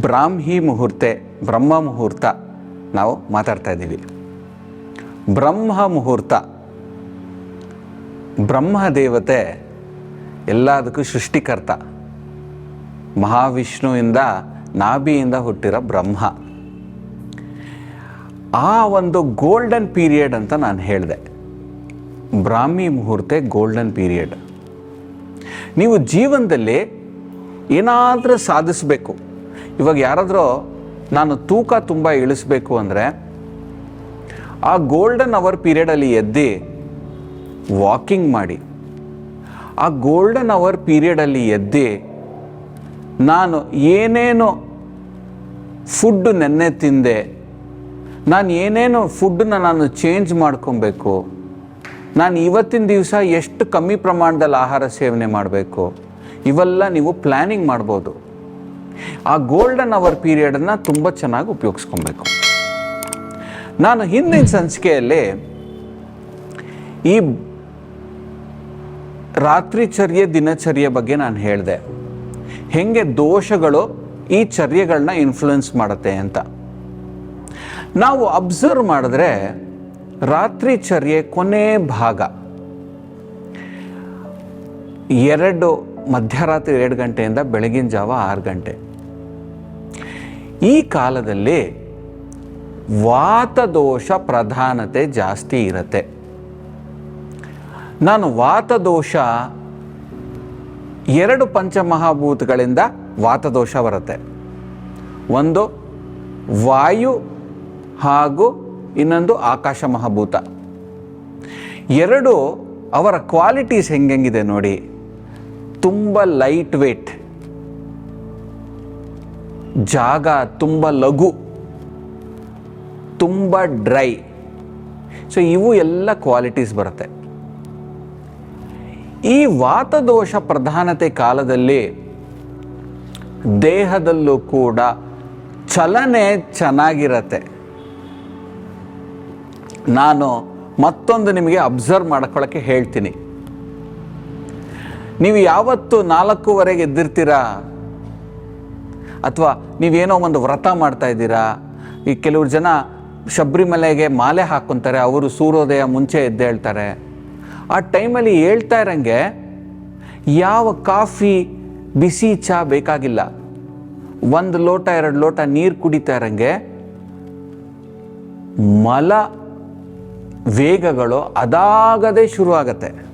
ಬ್ರಾಹ್ಮಿ ಮುಹೂರ್ತೆ, ಬ್ರಹ್ಮ ಮುಹೂರ್ತ ನಾವು ಮಾತಾಡ್ತಾ ಇದ್ದೀವಿ. ಬ್ರಹ್ಮ ಮುಹೂರ್ತ. ಬ್ರಹ್ಮ ದೇವತೆ ಎಲ್ಲದಕ್ಕೂ ಸೃಷ್ಟಿಕರ್ತ. ಮಹಾವಿಷ್ಣುವಿಂದ ನಾಭಿಯಿಂದ ಹುಟ್ಟಿರೋ ಬ್ರಹ್ಮ. ಆ ಒಂದು ಗೋಲ್ಡನ್ ಪೀರಿಯಡ್ ಅಂತ ನಾನು ಹೇಳಿದೆ. ಬ್ರಾಹ್ಮಿ ಮುಹೂರ್ತೆ ಗೋಲ್ಡನ್ ಪೀರಿಯಡ್ ನೀವು ಜೀವನದಲ್ಲಿ ಏನಾದರೂ ಸಾಧಿಸಬೇಕು. ಇವಾಗ ಯಾರಾದರೂ ನಾನು ತೂಕ ತುಂಬ ಇಳಿಸ್ಬೇಕು ಅಂದರೆ ಆ ಗೋಲ್ಡನ್ ಅವರ್ ಪೀರಿಯಡಲ್ಲಿ ಎದ್ದು ವಾಕಿಂಗ್ ಮಾಡಿ. ಆ ಗೋಲ್ಡನ್ ಅವರ್ ಪೀರಿಯಡಲ್ಲಿ ಎದ್ದು ನಾನು ಏನೇನು ಫುಡ್ ನೆನ್ನೆ ತಿಂದೆ, ನಾನು ಏನೇನು ಫುಡ್ಡನ್ನ ನಾನು ಚೇಂಜ್ ಮಾಡ್ಕೊಬೇಕು, ನಾನು ಇವತ್ತಿನ ದಿವಸ ಎಷ್ಟು ಕಮ್ಮಿ ಪ್ರಮಾಣದಲ್ಲಿ ಆಹಾರ ಸೇವನೆ ಮಾಡಬೇಕು, ಇವೆಲ್ಲ ನೀವು ಪ್ಲ್ಯಾನಿಂಗ್ ಮಾಡ್ಬೋದು. ಆ ಗೋಲ್ಡನ್ ಅವರ್ ಪೀರಿಯಡನ್ನು ತುಂಬ ಚೆನ್ನಾಗಿ ಉಪಯೋಗಿಸ್ಕೊಬೇಕು. ನಾನು ಹಿಂದಿನ ಸಂಚಿಕೆಯಲ್ಲಿ ಈ ರಾತ್ರಿಚರ್ಯೆ ದಿನಚರ್ಯೆ ಬಗ್ಗೆ ನಾನು ಹೇಳಿದೆ. ಹೆಂಗೆ ದೋಷಗಳು ಈ ಚರ್ಯೆಗಳನ್ನ ಇನ್ಫ್ಲುಯೆನ್ಸ್ ಮಾಡುತ್ತೆ ಅಂತ. ನಾವು ಅಬ್ಸರ್ವ್ ಮಾಡಿದ್ರೆ ರಾತ್ರಿ ಚರ್ಯೆ ಕೊನೆ ಭಾಗ ಎರಡು ಮಧ್ಯರಾತ್ರಿ ಎರಡು ಗಂಟೆಯಿಂದ ಬೆಳಗಿನ ಜಾವ ಆರು ಗಂಟೆ. ಈ ಕಾಲದಲ್ಲಿ ವಾತದೋಷ ಪ್ರಧಾನತೆ ಜಾಸ್ತಿ ಇರುತ್ತೆ. ನಾನು ವಾತದೋಷ ಎರಡು ಪಂಚಮಹಾಭೂತಗಳಿಂದ ವಾತದೋಷ ಬರುತ್ತೆ. ಒಂದು ವಾಯು ಹಾಗೂ ಇನ್ನೊಂದು ಆಕಾಶ ಮಹಾಭೂತ. ಎರಡು ಅವರ ಕ್ವಾಲಿಟೀಸ್ ಹೆಂಗೆಂಗಿದೆ ನೋಡಿ. ತುಂಬ ಲೈಟ್ ವೇಟ್ ಜಾಗ ತುಂಬ ಲಘು, ತುಂಬ ಡ್ರೈ ಸೊ ಇವು ಎಲ್ಲ ಕ್ವಾಲಿಟೀಸ್ ಬರುತ್ತೆ. ಈ ವಾತದೋಷ ಪ್ರಧಾನತೆ ಕಾಲದಲ್ಲಿ ದೇಹದಲ್ಲೂ ಕೂಡ ಚಲನೆ ಚೆನ್ನಾಗಿರತ್ತೆ. ನಾನು ಮತ್ತೊಂದು ನಿಮಗೆ ಅಬ್ಸರ್ವ್ ಮಾಡ್ಕೊಳ್ಳೋಕ್ಕೆ ಹೇಳ್ತೀನಿ. ನೀವು ಯಾವತ್ತು ನಾಲ್ಕೂವರೆಗೆ ಎದ್ದಿರ್ತೀರಾ? ಅಥವಾ ನೀವೇನೋ ಒಂದು ವ್ರತ ಮಾಡ್ತಾ ಇದ್ದೀರಾ? ಈ ಕೆಲವರು ಜನ ಶಬರಿಮಲೆಗೆ ಮಾಲೆ ಹಾಕೊತಾರೆ, ಅವರು ಸೂರ್ಯೋದಯ ಮುಂಚೆ ಎದ್ದೇಳ್ತಾರೆ ಆ ಟೈಮಲ್ಲಿ ಹೇಳ್ತಾ ಇರಂಗೆ ಯಾವ ಕಾಫಿ, ಬಿಸಿ ಚಹಾ ಬೇಕಾಗಿಲ್ಲ. ಒಂದು ಲೋಟ, ಎರಡು ಲೋಟ ನೀರು ಕುಡಿತಾ ಇರಂಗೆ ಮಲ ವೇಗಗಳು ಅದಾಗದೇ ಶುರು ಆಗತ್ತೆ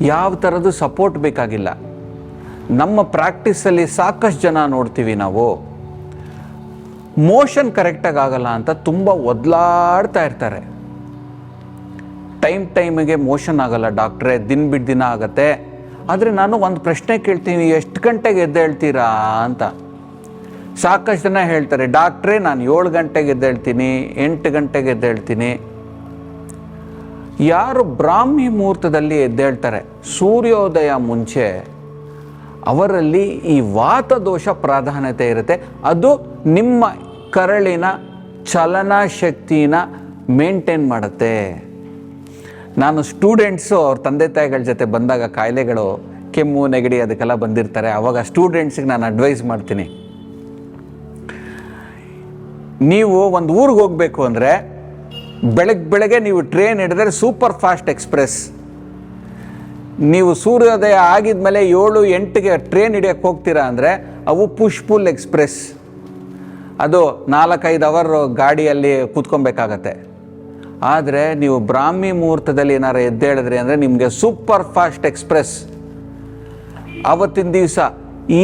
ಯಾವ ಥರದ್ದು ಸಪೋರ್ಟ್ ಬೇಕಾಗಿಲ್ಲ. ನಮ್ಮ ಪ್ರಾಕ್ಟೀಸಲ್ಲಿ ಸಾಕಷ್ಟು ಜನ ನೋಡ್ತೀವಿ ನಾವು. ಮೋಷನ್ ಕರೆಕ್ಟಾಗಿ ಆಗಲ್ಲ ಅಂತ ತುಂಬ ಒದ್ಲಾಡ್ತಾ ಇರ್ತಾರೆ. ಟೈಮ್ ಟೈಮಿಗೆ ಮೋಷನ್ ಆಗಲ್ಲ ಡಾಕ್ಟ್ರೇ ದಿನ ಬಿಟ್ಟು ದಿನ ಆಗತ್ತೆ. ಆದರೆ ನಾನು ಒಂದು ಪ್ರಶ್ನೆ ಕೇಳ್ತೀನಿ, ಎಷ್ಟು ಗಂಟೆಗೆ ಎದ್ದೇಳ್ತೀರಾ ಅಂತ. ಸಾಕಷ್ಟು ಜನ ಹೇಳ್ತಾರೆ ಡಾಕ್ಟ್ರೆ ನಾನು ಏಳು ಗಂಟೆಗೆ ಎದ್ದೇಳ್ತೀನಿ ಎಂಟು ಗಂಟೆಗೆ ಎದ್ದೇಳ್ತೀನಿ ಯಾರು ಬ್ರಾಹ್ಮಿ ಮುಹೂರ್ತದಲ್ಲಿ ಎದ್ದೇಳ್ತಾರೆ ಸೂರ್ಯೋದಯ ಮುಂಚೆ, ಅವರಲ್ಲಿ ಈ ವಾತ ದೋಷ ಪ್ರಾಧಾನ್ಯತೆ ಇರುತ್ತೆ. ಅದು ನಿಮ್ಮ ಕರಳಿನ ಚಲನಾ ಶಕ್ತಿನ ಮೇಂಟೈನ್ ಮಾಡುತ್ತೆ. ನಾನು ಸ್ಟೂಡೆಂಟ್ಸು ಅವ್ರ ತಂದೆ ತಾಯಿಗಳ ಜೊತೆ ಬಂದಾಗ ಕಾಯಿಲೆಗಳು ಕೆಮ್ಮು, ನೆಗಡಿ ಅದಕ್ಕೆಲ್ಲ ಬಂದಿರ್ತಾರೆ. ಆವಾಗ ಸ್ಟೂಡೆಂಟ್ಸಿಗೆ ನಾನು ಅಡ್ವೈಸ್ ಮಾಡ್ತೀನಿ. ನೀವು ಒಂದು ಊರಿಗೆ ಹೋಗಬೇಕು ಅಂದರೆ ಬೆಳಗ್ಗೆ ಬೆಳಗ್ಗೆ ನೀವು ಟ್ರೈನ್ ಹಿಡಿದ್ರೆ ಸೂಪರ್ ಫಾಸ್ಟ್ ಎಕ್ಸ್ಪ್ರೆಸ್ ನೀವು ಸೂರ್ಯೋದಯ ಆಗಿದ ಮೇಲೆ ಏಳು ಎಂಟಿಗೆ ಟ್ರೈನ್ ಹಿಡಿಯೋಕ್ಕೆ ಹೋಗ್ತೀರಾ ಅಂದರೆ ಅವು ಪುಷ್ ಪುಲ್ ಎಕ್ಸ್ಪ್ರೆಸ್ ಅದು ನಾಲ್ಕೈದು ಅವರ್ ಗಾಡಿಯಲ್ಲಿ ಕೂತ್ಕೊಬೇಕಾಗತ್ತೆ. ಆದರೆ ನೀವು ಬ್ರಾಹ್ಮಿ ಮುಹೂರ್ತದಲ್ಲಿ ಏನಾರು ಎದ್ದೇಳಿದ್ರಿ ಅಂದರೆ ನಿಮಗೆ ಸೂಪರ್ ಫಾಸ್ಟ್ ಎಕ್ಸ್ಪ್ರೆಸ್ ಆವತ್ತಿನ ದಿವಸ,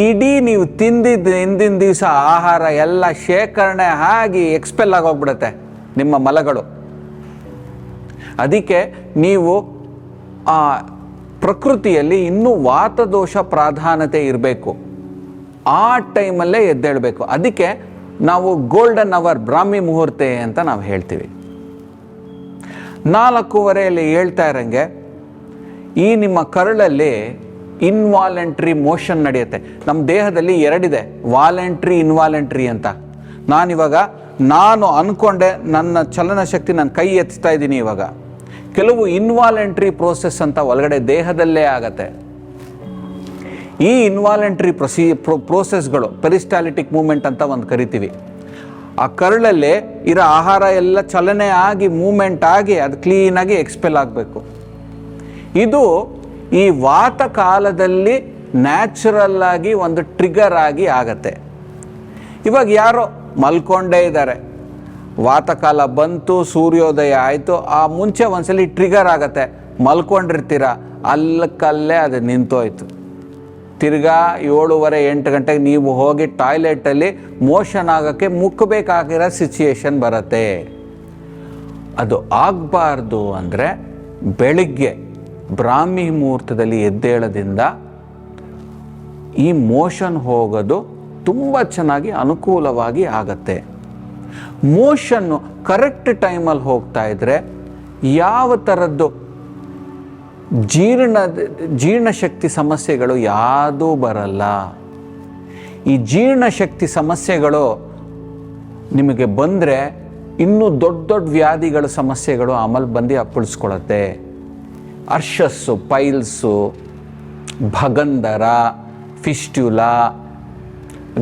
ಇಡೀ ನೀವು ತಿಂದಿದ್ದ ಹಿಂದಿನ ದಿವಸ ಆಹಾರ ಎಲ್ಲ ಶೇಖರಣೆ ಆಗಿ ಎಕ್ಸ್ಪೆಲ್ ಆಗೋಗ್ಬಿಡುತ್ತೆ ನಿಮ್ಮ ಮಲಗಳು. ಅದಕ್ಕೆ ನೀವು ಪ್ರಕೃತಿಯಲ್ಲಿ ಇನ್ನೂ ವಾತದೋಷ ಪ್ರಾಧಾನ್ಯತೆ ಇರಬೇಕು. ಆ ಟೈಮಲ್ಲೇ ಎದ್ದೇಳಬೇಕು. ಅದಕ್ಕೆ ನಾವು ಗೋಲ್ಡನ್ ಅವರ್ ಬ್ರಾಹ್ಮಿ ಮುಹೂರ್ತೆ ಅಂತ ನಾವು ಹೇಳ್ತೀವಿ. ನಾಲ್ಕೂವರೆಯಲ್ಲಿ ಹೇಳ್ತಾ ಇರಂಗೆ, ಈ ನಿಮ್ಮ ಕರಳಲ್ಲಿ ಇನ್ವಾಲೆಂಟ್ರಿ ಮೋಷನ್ ನಡೆಯುತ್ತೆ. ನಮ್ಮ ದೇಹದಲ್ಲಿ ಎರಡಿದೆ ವಾಲೆಂಟ್ರಿ ಇನ್ವಾಲೆಂಟ್ರಿ ಅಂತ. ನಾನಿವಾಗ, ನಾನು ಅಂದ್ಕೊಂಡೆ ನನ್ನ ಚಲನಶಕ್ತಿ ನನ್ನ ಕೈ ಎತ್ತಿಸ್ತಾ ಇದ್ದೀನಿ ಇವಾಗ. ಕೆಲವು ಇನ್ವಾಲೆಂಟ್ರಿ ಪ್ರೋಸೆಸ್ ಅಂತ ಒಳಗಡೆ ದೇಹದಲ್ಲೇ ಆಗತ್ತೆ. ಈ ಇನ್ವಾಲೆಂಟ್ರಿ ಪ್ರೊಸಿ ಪ್ರೊ ಪ್ರೋಸೆಸ್ಗಳು ಪೆರಿಸ್ಟಾಲಿಟಿಕ್ ಮೂಮೆಂಟ್ ಅಂತ ಒಂದು ಕರಿತೀವಿ. ಆ ಕರುಳಲ್ಲೇ ಇರೋ ಆಹಾರ ಎಲ್ಲ ಚಲನೆ ಆಗಿ ಮೂಮೆಂಟ್ ಆಗಿ ಅದು ಕ್ಲೀನಾಗಿ ಎಕ್ಸ್ಪೆಲ್ ಆಗಬೇಕು. ಇದು ಈ ವಾತ ಕಾಲದಲ್ಲಿ ನ್ಯಾಚುರಲ್ ಆಗಿ ಒಂದು ಟ್ರಿಗರ್ ಆಗಿ ಆಗತ್ತೆ. ಇವಾಗ ಯಾರೋ ಮಲ್ಕೊಂಡೇ ಇದ್ದಾರೆ. ವಾತಕಾಲ ಬಂತು, ಸೂರ್ಯೋದಯ ಆಯಿತು, ಆ ಮುಂಚೆ ಒಂದ್ಸಲಿ ಟ್ರಿಗರ್ ಆಗತ್ತೆ. ಮಲ್ಕೊಂಡಿರ್ತೀರ? ಅಲ್ಲಕ್ಕಲ್ಲೇ ಅದು ನಿಂತೋಯ್ತು. ತಿರ್ಗಾ ಏಳುವರೆ, ಎಂಟು ಗಂಟೆಗೆ ನೀವು ಹೋಗಿ ಟಾಯ್ಲೆಟಲ್ಲಿ ಮೋಷನ್ ಆಗೋಕ್ಕೆ ಮುಕ್ಕಬೇಕಾಗಿರೋ ಸಿಚುಯೇಷನ್ ಬರುತ್ತೆ. ಅದು ಆಗಬಾರ್ದು ಅಂದರೆ ಬೆಳಿಗ್ಗೆ ಬ್ರಾಹ್ಮಿ ಮುಹೂರ್ತದಲ್ಲಿ ಎದ್ದೇಳದಿಂದ ಈ ಮೋಷನ್ ಹೋಗೋದು ತುಂಬ ಚೆನ್ನಾಗಿ ಅನುಕೂಲವಾಗಿ ಆಗತ್ತೆ. ಮೋಷನ್ನು ಕರೆಕ್ಟ್ ಟೈಮಲ್ಲಿ ಹೋಗ್ತಾ ಇದ್ದರೆ ಯಾವ ಥರದ್ದು ಜೀರ್ಣ ಜೀರ್ಣಶಕ್ತಿ ಸಮಸ್ಯೆಗಳು ಯಾವುದೂ ಬರಲ್ಲ. ಈ ಜೀರ್ಣಶಕ್ತಿ ಸಮಸ್ಯೆಗಳು ನಿಮಗೆ ಬಂದರೆ ಇನ್ನೂ ದೊಡ್ಡ ದೊಡ್ಡ ವ್ಯಾಧಿಗಳ ಸಮಸ್ಯೆಗಳು ಆಮೇಲೆ ಬಂದು ಅಪ್ಪಳಿಸ್ಕೊಳತ್ತೆ. ಅರ್ಷಸ್ಸು, ಪೈಲ್ಸು ಭಗಂಧರ ಫಿಸ್ಟ್ಯುಲಾ,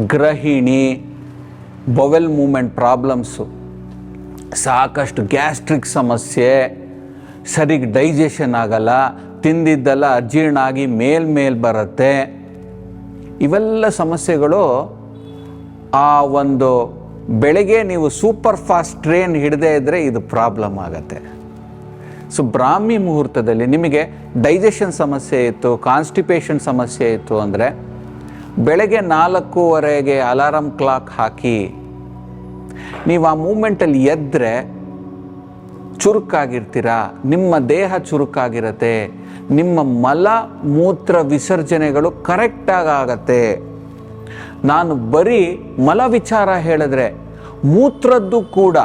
ಗ್ರಹಿಣಿ ಬೊವೆಲ್ ಮೂಮೆಂಟ್ ಪ್ರಾಬ್ಲಮ್ಸು ಸಾಕಷ್ಟು ಗ್ಯಾಸ್ಟ್ರಿಕ್ ಸಮಸ್ಯೆ, ಸರಿಗೆ ಡೈಜೆಷನ್ ಆಗಲ್ಲ, ತಿಂದಿದ್ದೆಲ್ಲ ಅಜೀರ್ಣ ಆಗಿ ಮೇಲ್ಮೇಲ್ ಬರುತ್ತೆ. ಇವೆಲ್ಲ ಸಮಸ್ಯೆಗಳು ಆ ಒಂದು ಬೆಳಗ್ಗೆ ನೀವು ಸೂಪರ್ ಫಾಸ್ಟ್ ಟ್ರೈನ್ ಹಿಡದೇ ಇದ್ದರೆ ಇದು ಪ್ರಾಬ್ಲಮ್ ಆಗತ್ತೆ. ಸೊ ಬ್ರಾಹ್ಮಿ ಮುಹೂರ್ತದಲ್ಲಿ ನಿಮಗೆ ಡೈಜೆಷನ್ ಸಮಸ್ಯೆ ಇತ್ತು ಕಾನ್ಸ್ಟಿಪೇಷನ್ ಸಮಸ್ಯೆ ಇತ್ತು ಅಂದರೆ ಬೆಳಗ್ಗೆ ನಾಲ್ಕೂವರೆಗೆ ಅಲಾರಂ ಕ್ಲಾಕ್ ಹಾಕಿ ನೀವು ಆ ಮೂಮೆಂಟಲ್ಲಿ ಎದ್ದರೆ ಚುರುಕಾಗಿರ್ತೀರ? ನಿಮ್ಮ ದೇಹ ಚುರುಕಾಗಿರತ್ತೆ. ನಿಮ್ಮ ಮಲ ಮೂತ್ರ ವಿಸರ್ಜನೆಗಳು ಕರೆಕ್ಟಾಗಿ ಆಗತ್ತೆ. ನಾನು ಬರೀ ಮಲ ವಿಚಾರ ಹೇಳಿದ್ರೆ ಮೂತ್ರದ್ದು ಕೂಡ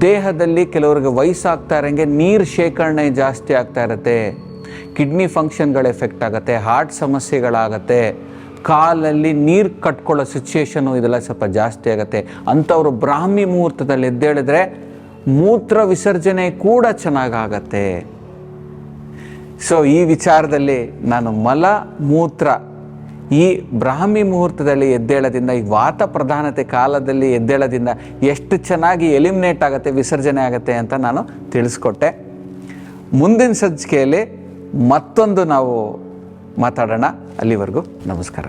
ದೇಹದಲ್ಲಿ ಕೆಲವರಿಗೆ ವಯಸ್ಸಾಗ್ತಾ ಇರಂಗೆ ನೀರು ಶೇಖರಣೆ ಜಾಸ್ತಿ ಆಗ್ತಾ ಇರುತ್ತೆ. ಕಿಡ್ನಿ ಫಂಕ್ಷನ್ಗಳು ಎಫೆಕ್ಟ್ ಆಗುತ್ತೆ, ಹಾರ್ಟ್ ಸಮಸ್ಯೆಗಳಾಗತ್ತೆ, ಕಾಲಲ್ಲಿ ನೀರು ಕಟ್ಕೊಳ್ಳೋ ಸಿಚುಯೇಷನು ಇದೆಲ್ಲ ಸ್ವಲ್ಪ ಜಾಸ್ತಿ ಆಗುತ್ತೆ. ಅಂಥವ್ರು ಬ್ರಾಹ್ಮಿ ಮುಹೂರ್ತದಲ್ಲಿ ಎದ್ದೇಳಿದ್ರೆ ಮೂತ್ರ ವಿಸರ್ಜನೆ ಕೂಡ ಚೆನ್ನಾಗಾಗತ್ತೆ. ಸೊ ಈ ವಿಚಾರದಲ್ಲಿ ನಾನು ಮಲ ಮೂತ್ರ, ಈ ಬ್ರಾಹ್ಮಿ ಮುಹೂರ್ತದಲ್ಲಿ ಎದ್ದೇಳದಿಂದ, ಈ ವಾತ ಪ್ರಧಾನತೆ ಕಾಲದಲ್ಲಿ ಎದ್ದೇಳದಿಂದ ಎಷ್ಟು ಚೆನ್ನಾಗಿ ಎಲಿಮಿನೇಟ್ ಆಗುತ್ತೆ, ವಿಸರ್ಜನೆ ಆಗುತ್ತೆ ಅಂತ ನಾನು ತಿಳಿಸ್ಕೊಟ್ಟೆ. ಮುಂದಿನ ಸಂಚಿಕೆಯಲ್ಲಿ ಮತ್ತೊಂದು ನಾವು ಮಾತಾಡೋಣ. ಅಲ್ಲಿವರೆಗೂ ನಮಸ್ಕಾರ.